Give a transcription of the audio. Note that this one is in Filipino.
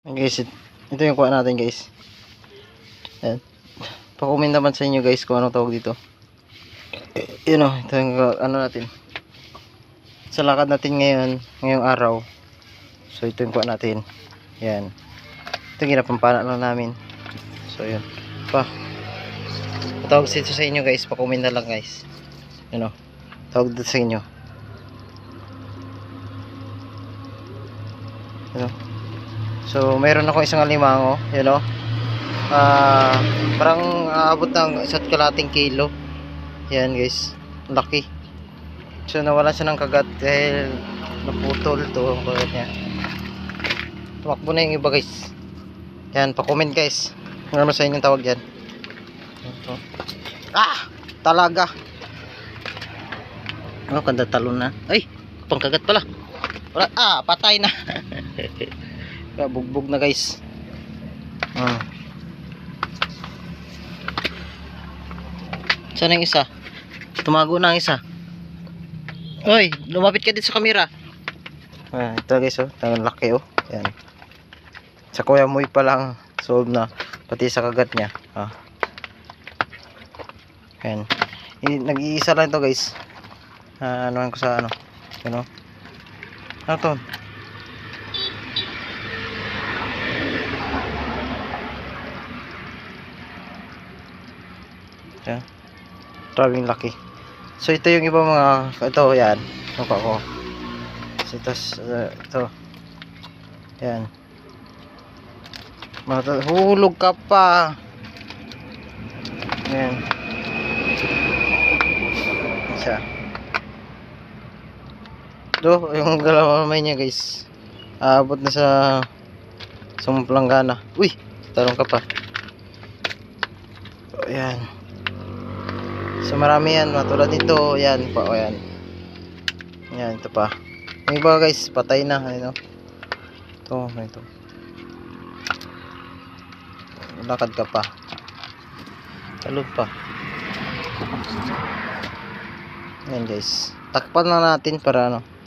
Ayan, guys, it- ito yung kuha natin guys. Ayan. Pakumin naman sa inyo guys kung anong tawag dito. Yun o, ito yung ano natin. Sa lakad natin ngayon, ngayong araw. So ito yung kuha natin. Yan. Ito yung ginapampana lang namin. So yun. Pa. Tawag dito sa inyo guys, pakumin na lang guys. Yun o. Tawag dito sa inyo. Yun o. So, meron ako isang alimango, you know. Ah, parang aabot ng isa't kalating kilo. Yan, guys. Laki. So, nawala siya ng kagat dahil naputol to ang kagat niya. Tumakbo na yung iba, guys. Yan, pa-comment, guys. Ano naman sa inyong tawag yan? Ito. Ah! Talaga! Ano, kanda talon na. Ay! Pangkagat pala. Wala, ah, patay na. Kaya bugbog na guys. Ah. Saan ang isa? Tumago na ang isa. Oy, lumapit ka dito sa camera. Ah, ito guys oh, ang laki oh. Yan. Sa kuya mo pa lang solve na pati sa kagat niya. Ah. Yan. Nag-iisa lang ito guys. Ah, ano ko sa ano. Ano? Ano to? Yan. Maraming laki. So ito yung iba mga ito yan. Mukha ko. So, ito, uh, ito. Yan. Mata hulog ka pa. Yan. Isa. Do, yung dalawa may niya guys. Aabot na sa sumplanggana. Uy, talong ka pa. So, yan. So marami yan, matulad nito, yan pa, o yan. Yan, ito pa. Yung iba guys, patay na, ano. Ito, ito. Lakad ka pa. Talog pa. Yan guys. Takpan na natin para ano.